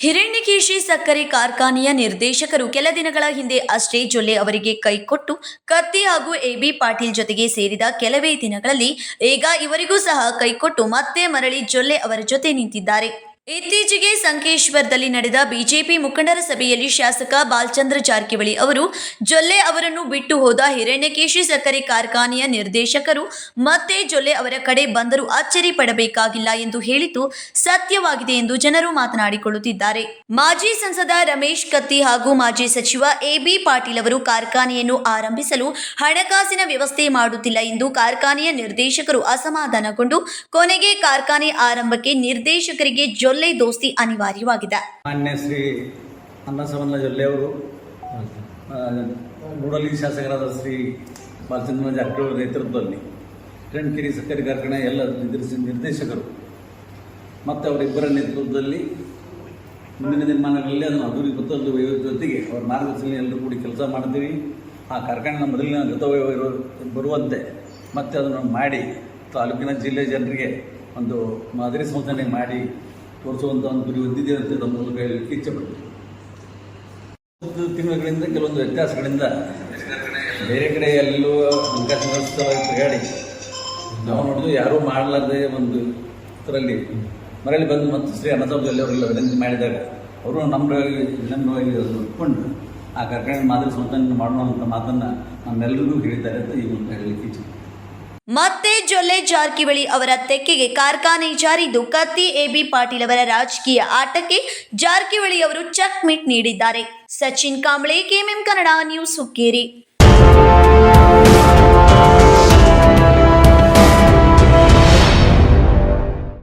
ಹಿರಣ್ಯಕೇಶಿ ಸಕ್ಕರೆ ಕಾರ್ಖಾನೆಯ ನಿರ್ದೇಶಕರು ಕೆಲ ದಿನಗಳ ಹಿಂದೆ ಅಷ್ಟೇ ಜೊಲ್ಲೆ ಅವರಿಗೆ ಕೈಕೊಟ್ಟು ಕತ್ತಿ ಹಾಗೂ ಎಬಿ ಪಾಟೀಲ್ ಜೊತೆಗೆ ಸೇರಿದ ಕೆಲವೇ ದಿನಗಳಲ್ಲಿ ಈಗ ಇವರಿಗೂ ಸಹ ಕೈಕೊಟ್ಟು ಮತ್ತೆ ಮರಳಿ ಜೊಲ್ಲೆ ಅವರ ಜೊತೆ ನಿಂತಿದ್ದಾರೆ. ಇತ್ತೀಚೆಗೆ ಸಂಕೇಶ್ವರದಲ್ಲಿ ನಡೆದ ಬಿಜೆಪಿ ಮುಖಂಡರ ಸಭೆಯಲ್ಲಿ ಶಾಸಕ ಬಾಲ್ಚಂದ್ರ ಜಾರಕಿಹೊಳಿ ಅವರು, ಜೊಲ್ಲೆ ಅವರನ್ನು ಬಿಟ್ಟು ಹೋದ ಹಿರಣ್ಯಕೇಶಿ ಸಕ್ಕರೆ ಕಾರ್ಖಾನೆಯ ನಿರ್ದೇಶಕರು ಮತ್ತೆ ಜೊಲ್ಲೆ ಅವರ ಕಡೆ ಬಂದರೂ ಅಚ್ಚರಿ ಪಡಬೇಕಾಗಿಲ್ಲ ಎಂದು ಹೇಳಿದ್ದು ಸತ್ಯವಾಗಿದೆ ಎಂದು ಜನರು ಮಾತನಾಡಿಕೊಳ್ಳುತ್ತಿದ್ದಾರೆ. ಮಾಜಿ ಸಂಸದ ರಮೇಶ್ ಕತ್ತಿ ಹಾಗೂ ಮಾಜಿ ಸಚಿವ ಎಬಿ ಪಾಟೀಲ್ ಅವರು ಕಾರ್ಖಾನೆಯನ್ನು ಆರಂಭಿಸಲು ಹಣಕಾಸಿನ ವ್ಯವಸ್ಥೆ ಮಾಡುತ್ತಿಲ್ಲ ಎಂದು ಕಾರ್ಖಾನೆಯ ನಿರ್ದೇಶಕರು ಅಸಮಾಧಾನಗೊಂಡು, ಕೊನೆಗೆ ಕಾರ್ಖಾನೆ ಆರಂಭಕ್ಕೆ ನಿರ್ದೇಶಕರಿಗೆ ಜೊಲ್ಲೆ ದೋಸ್ತಿ ಅನಿವಾರ್ಯವಾಗಿದೆ. ಮಾನ್ಯ ಶ್ರೀ ಅನ್ನಸಮಲ್ಲ ಜೊಲ್ಲೆ ಅವರು ಮೂಡಲಿ ಶಾಸಕರಾದ ಶ್ರೀ ಬಾಲಚಂದ್ರ ಜಾರಕಿಹೊಳಿ ನೇತೃತ್ವದಲ್ಲಿ ಕಿರಣ್ ಸಕ್ಕರೆ ಕಾರ್ಖಾನೆ ಎಲ್ಲ ನಿರ್ದೇಶ- ನಿರ್ದೇಶಕರು ಮತ್ತು ಅವರಿಬ್ಬರ ನೇತೃತ್ವದಲ್ಲಿ ಮುಂದಿನ ದಿನಮಾನಗಳಲ್ಲಿ ಅದನ್ನು ಅಭಿವೃದ್ಧಿ ಒಯ್ಯುವ ಜೊತೆಗೆ ಅವರ ಮಾರ್ಗದರ್ಶನ ಎಲ್ಲರೂ ಕೂಡಿ ಕೆಲಸ ಮಾಡ್ತೀವಿ ಆ ಕಾರ್ಖಾನೆ ಮೊದಲಿನ ಗತವೈಭವ ಇರೋ, ಬರುವಂತೆ ಮತ್ತೆ ಅದನ್ನು ಮಾಡಿ ತಾಲೂಕಿನ ಜಿಲ್ಲೆ ಜನರಿಗೆ ಒಂದು ಮಾದರಿ ಸಂಶೋಧನೆ ಮಾಡಿ ತೋರಿಸುವಂಥ ಒಂದು ಗುರಿ ಹೊಂದಿದೆ ಅಂತ ನಮ್ಮ ಮೂಲಕ ಹೇಳಲಿಕ್ಕೆ ಇಚ್ಛೆ ಪಡ್ತೀವಿ ತಿಂಗಳುಗಳಿಂದ ಕೆಲವೊಂದು ವ್ಯತ್ಯಾಸಗಳಿಂದ ಬೇರೆ ಕಡೆ ಎಲ್ಲೂ ಹಣಕಾಸಿನ ವ್ಯವಸ್ಥೆ ಹೇಳಿ ನಾವು ನೋಡಿದ್ರು ಯಾರೂ ಮಾಡಲಾರ್ದೆ ಒಂದು ಇದರಲ್ಲಿ ಮರಳಿ ಬಂದು ಮತ್ತು ಶ್ರೀ ಅನ್ನದಾಬದಲ್ಲಿ ಅವರೆಲ್ಲ ವಿನಂತಿ ಮಾಡಿದಾಗ ಅವರು ನಮ್ಮ ವಿನಮ್ರವಾಗಿ ಒಪ್ಕೊಂಡು ಆ ಕಾರ್ಖಾನೆ ಮಾದರಿ ಸಂಸ್ಥೆಯನ್ನು ಮಾಡೋಣ ಅಂತ ಮಾತನ್ನು ನಮ್ಮೆಲ್ಲರಿಗೂ ಹೇಳಿದ್ದಾರೆ ಅಂತ ಈ ಮೂಲಕ ಹೇಳಲಿಕ್ಕೆ ಇಚ್ಛೆ ಮತ್ತೆ ಜೊಲ್ಲೆ ಜಾರಕಿಹೊಳಿ ಅವರ ತೆಕ್ಕೆಗೆ ಕಾರ್ಖಾನೆ ಜಾರಿದ್ದು ಕತ್ತಿ ಎಬಿ ಪಾಟೀಲ್ ಅವರ ರಾಜಕೀಯ ಆಟಕ್ಕೆ ಜಾರಕಿಹೊಳಿ ಅವರು ಚೆಕ್ ಮೀಟ್ ನೀಡಿದ್ದಾರೆ. Sachin Kamble, KMM Kannada news Hukkeri.